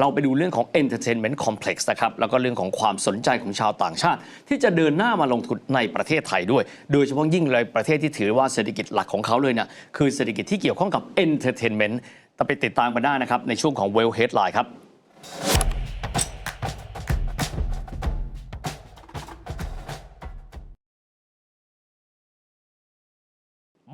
เราไปดูเรื่องของ Entertainment Complex นะครับ แล้วก็เรื่องของความสนใจของชาวต่างชาติ ที่จะเดินหน้ามาลงทุนในประเทศไทยด้วย โดยเฉพาะยิ่งเลยประเทศที่ถือว่าเศรษฐกิจหลักของเขาเลยเนี่ยคือเศรษฐกิจที่เกี่ยวข้องกับ Entertainment แต่ไปติดตามกันได้นะครับในช่วงของ Well Headline ครับ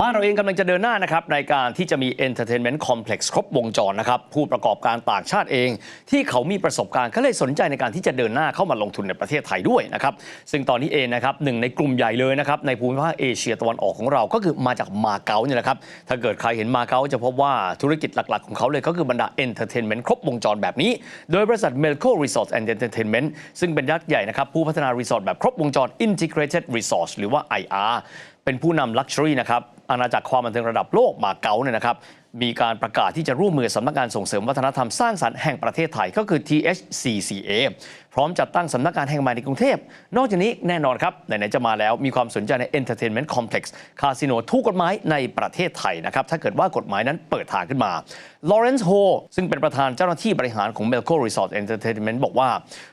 บ้านเราเองกำลังจะเดินหน้านะครับในการที่จะมี Entertainment Complex ครบวงจรนะครับผู้ประกอบการต่างชาติเอง ที่เขามีประสบการณ์ก็เลยสนใจในการที่จะเดินหน้าเข้ามาลงทุนในประเทศไทยด้วยนะครับซึ่งตอนนี้เองนะครับหนึ่งในกลุ่มใหญ่เลยนะครับในภูมิภาคเอเชียตะวันออกของเราก็คือมาจากมาเก๊าเนี่ยแหละครับถ้าเกิดใครเห็นมาเก๊าจะพบว่าธุรกิจหลักๆ ของเขาเลยก็คือบรรดา Entertainment ครบวงจรแบบนี้ โดยบริษัท Melco Resort and Entertainment ซึ่งเป็นยักษ์ใหญ่นะครับผู้พัฒนารีสอร์ทแบบครบวงจร Integrated Resort หรือว่า IR เป็นผู้นำ Luxury นะครับ อาณาจักรความบันเทิงระดับโลกมาเก๊าเนี่ยนะครับมีการประกาศที่จะร่วมมือสำนักงานส่งเสริมวัฒนธรรมสร้างสรรค์แห่งประเทศไทยก็คือ THCCA พร้อมจัดตั้งสำนักงานแห่งใหม่ในกรุงเทพ นอกจากนี้แน่นอนครับ ไหน ๆ จะมาแล้วมีความสนใจใน Entertainment Complex คาสิโนถูกกฎหมายในประเทศไทยนะครับ ถ้าเกิดว่ากฎหมายนั้นเปิดทางขึ้นมา Lawrence Ho ซึ่งเป็นประธานเจ้าหน้าที่บริหารของ Melco Resort Entertainment บอกว่า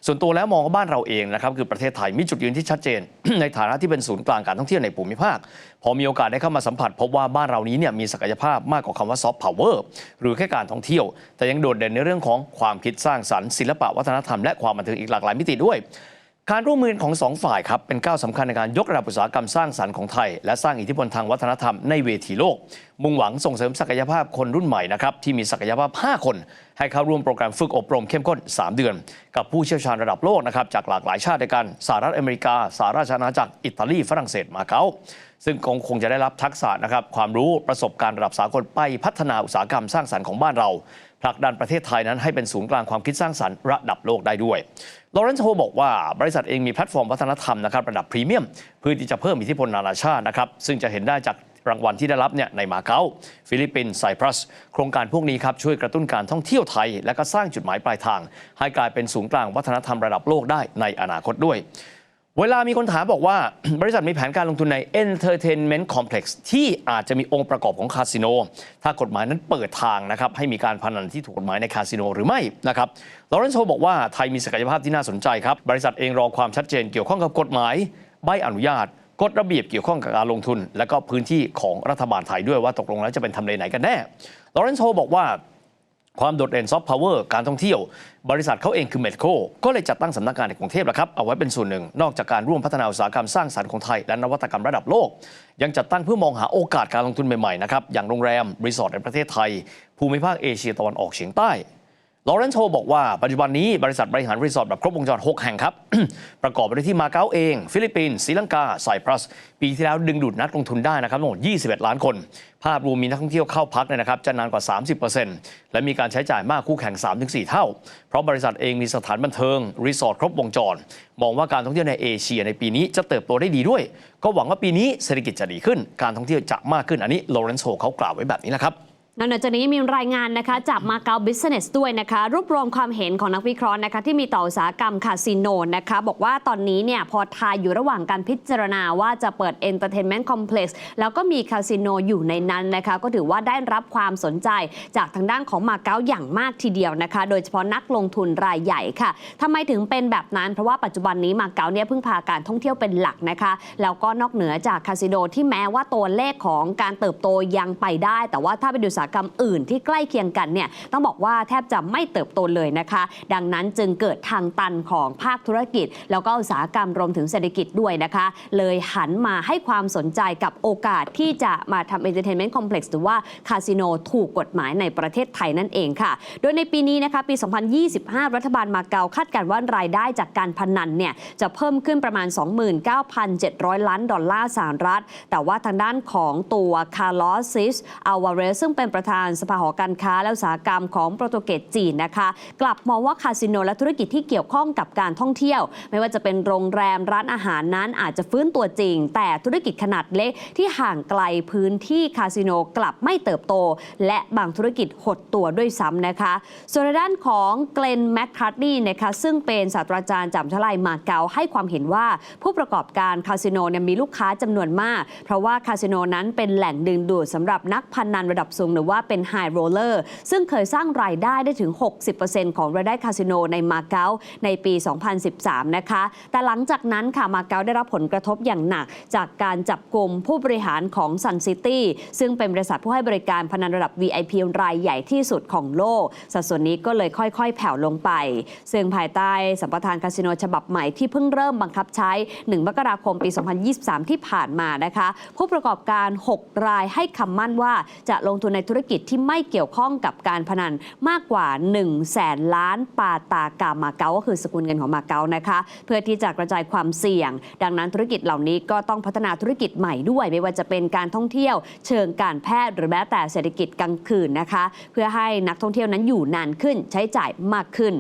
ส่วนตัวแล้วมองว่าบ้านเราเองนะครับคือประเทศไทยมีจุดยืนที่ชัดเจน ในฐานะที่เป็นศูนย์กลางการท่องเที่ยวในภูมิภาค พอมีโอกาสได้เข้ามาสัมผัส พบว่าบ้านเรานี้เนี่ยมีศักยภาพมากกว่าคำว่าซอฟต์พาวเวอร์หรือแค่การท่องเที่ยว แต่ยังโดดเด่นในเรื่องของความคิดสร้างสรรค์ศิลปะวัฒนธรรมและความบันเทิงอีกหลากหลายมิติด้วย การร่วมมือของสองฝ่ายครับเป็นก้าวสำคัญในการยกระดับอุตสาหกรรมสร้างสรรค์ของไทย และสร้างอิทธิพลทางวัฒนธรรมในเวทีโลก มุ่งหวังส่งเสริมศักยภาพคนรุ่นใหม่นะครับที่มีศักยภาพ 5 คน ให้เข้าร่วมโปรแกรมฝึกอบรมเข้มข้น 3 เดือน กับผู้เชี่ยวชาญระดับโลกนะครับจากหลากหลายชาติด้วยกันสหรัฐอเมริกาสหราชอาณาจักรอิตาลีฝรั่งเศสมาเก๊าซึ่งคงคงจะได้รับทักษะนะครับความรู้ประสบการณ์ระดับสากลไปพัฒนาอุตสาหกรรมสร้างสรรค์ของบ้านเรา ผลักดันประเทศไทยนั้นให้เป็นศูนย์กลางความคิดสร้างสรรค์ระดับโลกได้ด้วยลอเรนซ์โฮบอกว่าบริษัทเองมีแพลตฟอร์มวัฒนธรรมนะครับระดับพรีเมียมเพื่อที่จะเพิ่มอิทธิพลนานาชาตินะครับซึ่งจะเห็นได้จากรางวัลที่ได้รับเนี่ยในมาเก๊าฟิลิปปินส์ไซปรัส โครงการพวกนี้ครับช่วยกระตุ้นการท่องเที่ยวไทย และก็สร้างจุดหมายปลายทาง ให้กลายเป็นศูนย์กลางวัฒนธรรมระดับโลกได้ในอนาคตด้วย เวลามีคนถามบอกว่า บริษัทมีแผนการลงทุนใน Entertainment Complex ที่อาจจะมีองค์ประกอบของคาสิโน ถ้ากฎหมายนั้นเปิดทางนะครับ ให้มีการพนันที่ถูกกฎหมายในคาสิโนหรือไม่นะครับลอเรนโซบอกว่าไทยมีศักยภาพที่น่าสนใจครับ บริษัทเองรอความชัดเจนเกี่ยวข้องกับกฎหมาย ใบอนุญาตกฎระเบียบเกี่ยวข้องกับการลงทุน และก็พื้นที่ของรัฐบาลไทยด้วยว่าตกลงแล้วจะเป็นทำเลไหนกันแน่ลอเรนโซบอกว่า ความโดดเด่นซอฟต์พาวเวอร์การท่องเที่ยว บริษัทเขาเองคือเมดโคก็เลยจัดตั้งสำนักงานในกรุงเทพแหละครับ เอาไว้เป็นส่วนหนึ่ง นอกจากการร่วมพัฒนาอุตสาหกรรมสร้างสรรค์ของไทย และนวัตกรรมระดับโลก ยังจัดตั้งเพื่อมองหาโอกาสการลงทุนใหม่ๆนะครับอย่างโรงแรมรีสอร์ทในประเทศไทย ภูมิภาคเอเชียตะวันออกเฉียงใต้ ลอเรนโชบอกว่าปัจจุบันนี้บริษัทบริหารรีสอร์ทแบบครบวงจร 6 แห่งครับ ประกอบไปด้วยที่มาเก๊าเอง ฟิลิปปินส์ศรีลังกาไซปรัส ปีที่แล้วดึงดูดนักลงทุนได้นะครับทั้งหมด 21 ล้านคน ภาพรวมมีนักท่องเที่ยวเข้าพักเนี่ยนะครับจะนานกว่า 30%และมีการใช้จ่ายมากคู่แข่ง 3-4 เท่า เพราะบริษัทเองมีสถานบันเทิงรีสอร์ทครบวงจร มองว่าการท่องเที่ยวในเอเชียในปีนี้จะเติบโตได้ดีด้วย ก็หวังว่าปีนี้เศรษฐกิจจะดีขึ้น การท่องเที่ยวจะมากขึ้นอันนี้โลเรนโซเขากล่าวไว้แบบนี้นะครับ นอกจากนี้มีรายงานนะคะจากมาเก๊าบิสเนสด้วยนะคะ รวบรวมความเห็นของนักวิเคราะห์นะคะ ที่มีต่ออุตสาหกรรมคาสิโนนะคะ บอกว่าตอนนี้เนี่ยพอไทยอยู่ระหว่างการพิจารณาว่าจะเปิด Entertainment Complex แล้วก็มีคาสิโนอยู่ในนั้นนะคะ ก็ถือว่าได้รับความสนใจจากทางด้านของมาเก๊าอย่างมากทีเดียวนะคะ โดยเฉพาะนักลงทุนรายใหญ่ค่ะทำไมถึงเป็นแบบนั้น เพราะว่าปัจจุบันนี้มาเก๊าเนี่ยพึ่งพาการท่องเที่ยวเป็นหลักนะคะแล้วก็นอกเหนือจากคาสิโนที่แม้ว่าตัวเลขของการเติบโตยังไปได้ แต่ว่าถ้าไปดูอุตสาหกรรมอื่นที่ใกล้เคียงกันเนี่ยต้องบอกว่าแทบจะไม่เติบโตเลยนะคะ ดังนั้นจึงเกิดทางตันของภาคธุรกิจ แล้วก็อุตสาหกรรมรวมถึงเศรษฐกิจด้วยนะคะ เลยหันมาให้ความสนใจกับโอกาสที่จะมาทำ Entertainment Complex หรือว่าคาสิโนถูกกฎหมายในประเทศไทยนั่นเองค่ะ โดยในปีนี้นะคะปี 2025 รัฐบาลมาเก๊าคาดการณ์ว่ารายได้จากการพนันเนี่ยจะเพิ่มขึ้นประมาณ 29,700 ล้านดอลลาร์สหรัฐ แต่ว่าทางด้านของตัวคาร์ลอสซิสอัลวาเรซึ่งเป็นประธานสภาหอการค้าและอุตสาหกรรมของโปรตุเกสจีนนะคะ กลับมองว่าคาสิโนและธุรกิจที่เกี่ยวข้องกับการท่องเที่ยว ไม่ว่าจะเป็นโรงแรมร้านอาหารนั้นอาจจะฟื้นตัวจริง แต่ธุรกิจขนาดเล็กที่ห่างไกลพื้นที่คาสิโนกลับไม่เติบโต และบางธุรกิจหดตัวด้วยซ้ำนะคะส่วนด้านของเกรนแมคคาร์นีนะคะซึ่งเป็นศาสตราจารย์จากมหาวิทยาลัยมาเก๊าให้ความเห็นว่าผู้ประกอบการคาสิโนเนี่ยมีลูกค้าจำนวนมาก เพราะว่าคาสิโนนั้นเป็นแหล่งดึงดูดสำหรับนักพนันระดับสูงหรือรือว่าเป็น High Roller ซึ่งเคยสร้างรายได้ได้ถึง 60%ของรายได้คาสิโนในมาเก๊าในปี 2013 นะคะ แต่หลังจากนั้นค่ะมาเก๊าได้รับผลกระทบอย่างหนัก จากการจับกลุ่มผู้บริหารของ Sun City ซึ่งเป็นบริษัทผู้ให้บริการพนันระดับ VIP รายใหญ่ที่สุดของโลก สัดส่วนนี้ก็เลยค่อยๆ แผ่วลงไป ซึ่งภายใต้สัมปทานคาสิโนฉบับใหม่ที่เพิ่งเริ่มบังคับใช้ 1 มกราคมปี 2023 ที่ผ่านมานะคะ ผู้ประกอบการ 6 รายให้คำมั่นว่าจะลงทุนในธุธุรกิจที่ไม่เกี่ยวข้องกับการพนันมากกว่า1แสนล้านปาตากามาเก๊าก็คือสกุลเงินของมาเก๊านะคะ เพื่อที่จะกระจายความเสี่ยง ดังนั้นธุรกิจเหล่านี้ก็ต้องพัฒนาธุรกิจใหม่ด้วย ไม่ว่าจะเป็นการท่องเที่ยวเชิงการแพทย์หรือแม้แต่เศรษฐกิจกลางคืนนะคะ เพื่อให้นักท่องเที่ยวนั้นอยู่นานขึ้นใช้จ่ายมากขึ้น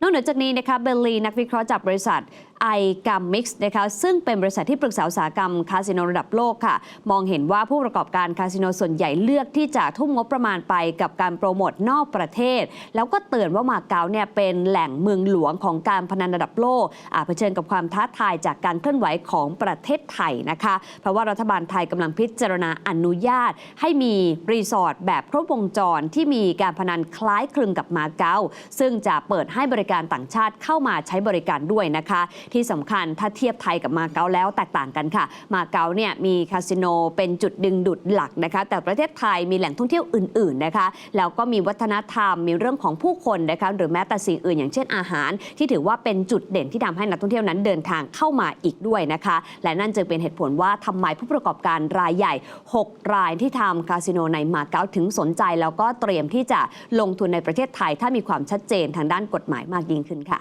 นอกเหนือจากนี้นะคะเบลลีนักวิเคราะห์จากบริษัทไอกัมมิกซ์นะคะซึ่งเป็นบริษัทที่ปรึกษาอุตสาหกรรมคาสิโนระดับโลกค่ะ มองเห็นว่าผู้ประกอบการคาสิโนส่วนใหญ่เลือกที่จะทุ่มงบประมาณไปกับการโปรโมทนอกประเทศ แล้วก็เตือนว่ามาเก๊าเนี่ยเป็นแหล่งเมืองหลวงของการพนันระดับโลกอาจเผชิญกับความท้าทายจากการเคลื่อนไหวของประเทศไทยนะคะ เพราะว่ารัฐบาลไทยกำลังพิจารณาอนุญาต ให้มีรีสอร์ทแบบครบวงจรที่มีการพนันคล้ายคลึงกับมาเก๊าซึ่งจะเปิดให้บริการต่างชาติเข้ามาใช้บริการด้วยนะคะที่สำคัญถ้าเทียบไทยกับมาเก๊าแล้วแตกต่างกันค่ะ มาเก๊าเนี่ยมีคาสิโนเป็นจุดดึงดูดหลักนะคะ แต่ประเทศไทยมีแหล่งท่องเที่ยวอื่นๆนะคะ แล้วก็มีวัฒนธรรม มีเรื่องของผู้คนนะคะ หรือแม้แต่สิ่งอื่นอย่างเช่นอาหาร ที่ถือว่าเป็นจุดเด่นที่ทำให้นักท่องเที่ยวนั้นเดินทางเข้ามาอีกด้วยนะคะ และนั่นจึงเป็นเหตุผลว่าทำไมผู้ประกอบการรายใหญ่ 6 รายที่ทำคาสิโนในมาเก๊าถึงสนใจ แล้วก็เตรียมที่จะลงทุนในประเทศไทย ถ้ามีความชัดเจนทางด้านกฎหมายมากยิ่งขึ้นค่ะ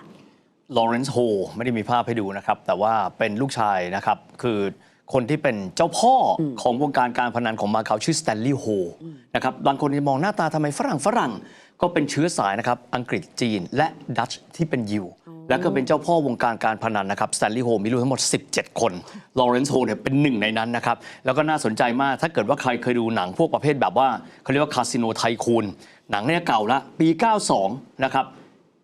ลอเรนซ์โฮไม่ได้มีภาพให้ดูนะครับ แต่ว่าเป็นลูกชายนะครับ คือคนที่เป็นเจ้าพ่ออของวงการการพนันของมาเก๊าชื่อสแตนลีย์โฮนะครับบางคนจะมองหน้าตาทำไมฝรั่งฝรั่งก็เป็นเชื้อสายนะครับ อังกฤษจีนและดัตช์ที่เป็นยิว แล้วก็เป็นเจ้าพ่อวงการการพนันนะครับสแตนลีย์โฮมีลูกทั้งหมด 17 คนลอเรนซ์โฮเนี่ยเป็นหนึ่งในนั้นนะครับ แล้วก็น่าสนใจมากถ้าเกิดว่าใครเคยดูหนังพวกประเภทแบบว่าเขาเรียกว่าคาสิโนไทคูนหนังเนี่ยเก่าละปี 92 นะครับ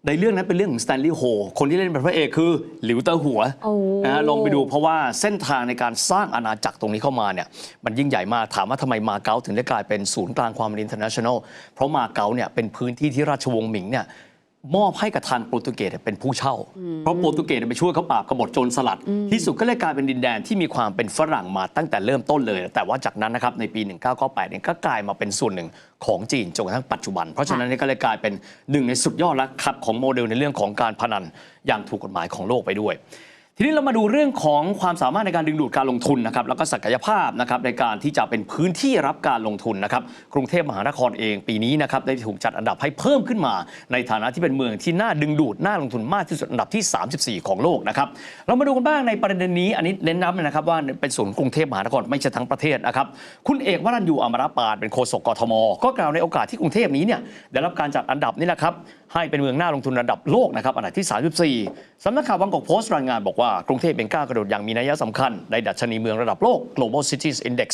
ในเรื่องนั้นเป็นเรื่องของสแตนลีย์โฮคนที่เล่นเป็นพระเอกคือหลิวเตอร์หัวโอ้นะฮะลองไปดูเพราะว่าเส้นทางในการสร้างอาณาจักรตรงนี้เข้ามาเนี่ยมันยิ่งใหญ่มากถามว่าทำไมมาเก๊าถึงได้กลายเป็นศูนย์กลางความเป็นอินเตอร์เนชั่นแนลเพราะมาเก๊าเนี่ยเป็นพื้นที่ที่ราชวงศ์หมิงเนี่ย มอบให้กับทางโปรตุเกสเป็นผู้เช่า เพราะโปรตุเกสไปช่วยเขาปราบกบฏโจรสลัด ที่สุดก็เลยกลายเป็นดินแดนที่มีความเป็นฝรั่งมาตั้งแต่เริ่มต้นเลย แต่ว่าจากนั้นนะครับในปี 1998เนี่ยก็กลายมาเป็นส่วนหนึ่งของจีนจนกระทั่งปัจจุบัน เพราะฉะนั้นเนี่ยก็เลยกลายเป็นหนึ่งในสุดยอดและครับของโมเดลในเรื่องของการพนันอย่างถูกกฎหมายของโลกไปด้วย ทีนี้เรามาดูเรื่องของความสามารถในการดึงดูดการลงทุนนะครับแล้วก็ศักยภาพนะครับในการที่จะเป็นพื้นที่รับการลงทุนนะครับกรุงเทพมหานครเองปีนี้นะครับได้ถูกจัดอันดับให้เพิ่มขึ้นมา ในฐานะที่เป็นเมืองที่น่าดึงดูดน่าลงทุนมากที่สุดอันดับที่ 34 ของโลกนะครับเรามาดูกันบ้างในประเด็นนี้อันนี้เน้นย้ำนะครับว่าเป็นส่วนย์กรุงเทพมหานครไม่ใช่ทั้งประเทศนะครับคุณเอกวรัญยูอมรปานเป็นโฆษกกทม ก็กล่าวในโอกาสที่กรุงเทพนี้เนี่ยได้รับการจัดอันดับนี่แหละครับให้เป็นเมืองน่าลงทุนระดับโลกนะครับอันดับที่ 34สำนักข่าวบางกอกโพสต์รายงานบอกว่ากรุงเทพเป็นก้าวกระโดดอย่างมีนัยสำคัญ ในดัชนีเมืองระดับโลก Global Cities Index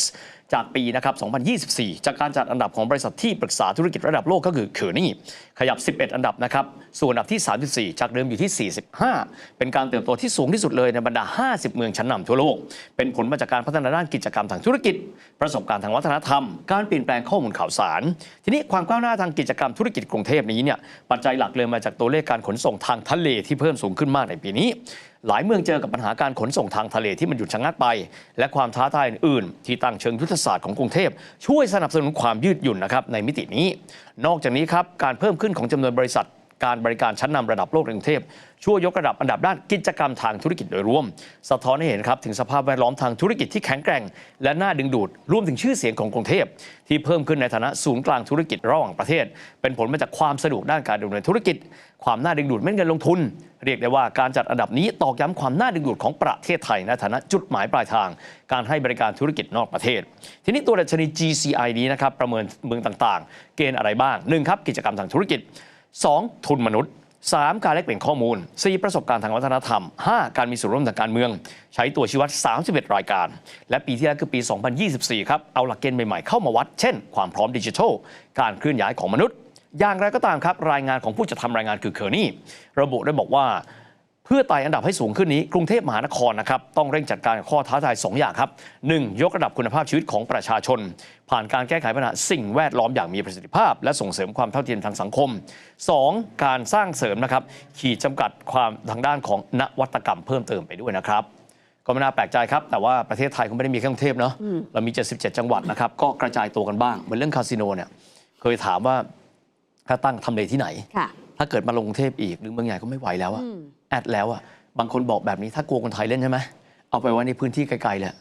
จากปีนะครับ 2024 จากการจัดอันดับของบริษัทที่ปรึกษาธุรกิจระดับโลกก็คือเคอร์นี่ขยับ 11 อันดับนะครับ ส่วนอันดับที่ 34 จากเดิมอยู่ที่ 45 เป็นการเติบโตที่สูงที่สุดเลยในบรรดา 50 เมืองชั้นนำทั่วโลก เป็นผลมาจากการพัฒนาด้านกิจกรรมทางธุรกิจ ประสบการณ์ทางวัฒนธรรม การเปลี่ยนแปลงข้อมูลข่าวสาร ทีนี้ความก้าวหน้าทางกิจกรรมธุรกิจกรุงเทพนี้เนี่ย ปัจจัยหลักเลยมาจากตัวเลขการขนส่งทางทะเลที่เพิ่มสูงขึ้นมากในปีนี้ หลายเมืองเจอกับปัญหาการขนส่งทางทะเลที่มันหยุดชะงักไป และความท้าทายอื่นๆ ที่ตั้งเชิงยุทธศาสตร์ของกรุงเทพ ช่วยสนับสนุนความยืดหยุ่นนะครับในมิตินี้ นอกจากนี้ครับการเพิ่มขึ้นของจำนวนบริษัท การบริการชั้นนำระดับโลกในกรุงเทพช่วยยกระดับอันดับด้านกิจกรรมทางธุรกิจโดยรวม สะท้อนให้เห็นครับถึงสภาพแวดล้อมทางธุรกิจที่แข็งแกร่ง และน่าดึงดูดรวมถึงชื่อเสียงของกรุงเทพที่เพิ่มขึ้นในฐานะศูนย์กลางธุรกิจระหว่างประเทศ เป็นผลมาจากความสะดวกด้านการดำเนินธุรกิจ ความน่าดึงดูดเม็ดเงินลงทุน เรียกได้ว่าการจัดอันดับนี้ตอกย้ำความน่าดึงดูดของประเทศไทยในฐานะจุดหมายปลายทาง การให้บริการธุรกิจนอกประเทศ ทีนี้ตัวดัชนี GCI นี้นะครับประเมินเมืองต่างๆ เกณฑ์อะไรบ้างหนึ่งครับกิจกรรมทางธุรกิจ 2. ทุนมนุษย์ 3. การแลกเปลี่ยนข้อมูล 4. ประสบการณ์ทางวัฒนธรรม 5. การมีส่วนร่วมทางการเมือง ใช้ตัวชี้วัด 31 รายการ และปีที่แล้วคือปี 2024 ครับ เอาหลักเกณฑ์ใหม่ๆเข้ามาวัด เช่น ความพร้อมดิจิทัล การเคลื่อนย้ายของมนุษย์ อย่างไรก็ตามครับ รายงานของผู้จัดทำรายงานคือเคอร์นี่ ระบุได้บอกว่า พื่อไต่อันดับให้สูงขึ้นนี้ กรุงเทพมหานครนะครับต้องเร่งจัดการกับข้อท้าทาย 2 อย่างครับ 1. ยกระดับคุณภาพชีวิตของประชาชน ผ่านการแก้ไขปัญหาสิ่งแวดล้อมอย่างมีประสิทธิภาพ และส่งเสริมความเท่าเทียมทางสังคม 2. การสร้างเสริมนะครับขีดจำกัดความทางด้านของนวัตกรรมเพิ่มเติมไปด้วยนะครับก็ไม่น่าแปลกใจครับ แต่ว่าประเทศไทยคงไม่ได้มีแค่กรุงเทพเนาะเรามี 77 จังหวัดนะครับก็กระจายตัวกันบ้างเหมือนเรื่องคาสิโนเนี่ยเคยถามว่าถ้าตั้งทำเลที่ไหนค่ะถ้าเกิดมาลงกรุงเทพอีกหรือเมืองใหญ่ก็ไม่ไหวแล้วอะอืม แอดแล้วอะบางคนบอกแบบนี้ถ้ากลัวคนไทยเล่นใช่ไหมเอาไปไว้ในพื้นที่ไกลๆเลย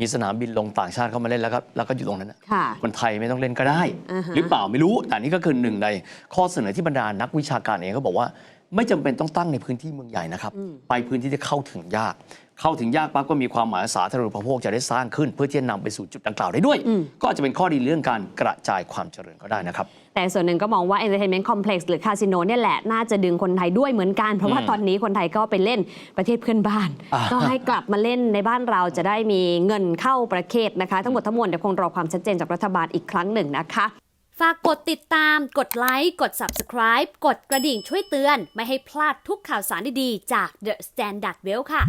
มีสนามบินลงต่างชาติเข้ามาเล่นแล้วก็แล้วก็อยู่ตรงนั้นอะค่ะคนไทยไม่ต้องเล่นก็ได้อ่าฮะหรือเปล่าไม่รู้ แต่นี่ก็คือหนึ่งในข้อเสนอที่บรรดานักวิชาการเองก็บอกว่า ไม่จำเป็นต้องตั้งในพื้นที่เมืองใหญ่นะครับ ไปพื้นที่ที่เข้าถึงยาก เข้าถึงยากปั๊บก็มีความหมายว่าสาธารณูปโภคจะได้สร้างขึ้น เพื่อที่จะนำไปสู่จุดดังกล่าวได้ด้วย ก็อาจจะเป็นข้อดีเรื่องการกระจายความเจริญก็ได้นะครับแต่ส่วนหนึ่งก็มองว่า Entertainment Complex หรือคาสิโนเนี่ยแหละ น่าจะดึงคนไทยด้วยเหมือนกัน เพราะว่าอืมตอนนี้คนไทยก็ไปเล่นประเทศเพื่อนบ้านอ่าก็ให้กลับมาเล่นในบ้านเราจะได้มีเงินเข้าประเทศนะคะ ทั้งหมดทั้งมวลเดี๋ยวคงรอความชัดเจนจากรัฐบาลอีกครั้งหนึ่งนะคะฝากกดติดตาม กดไลค์ กด Subscribe กดกระดิ่งช่วยเตือน ไม่ให้พลาดทุกข่าวสารดีๆ จาก The Standard Well ค่ะ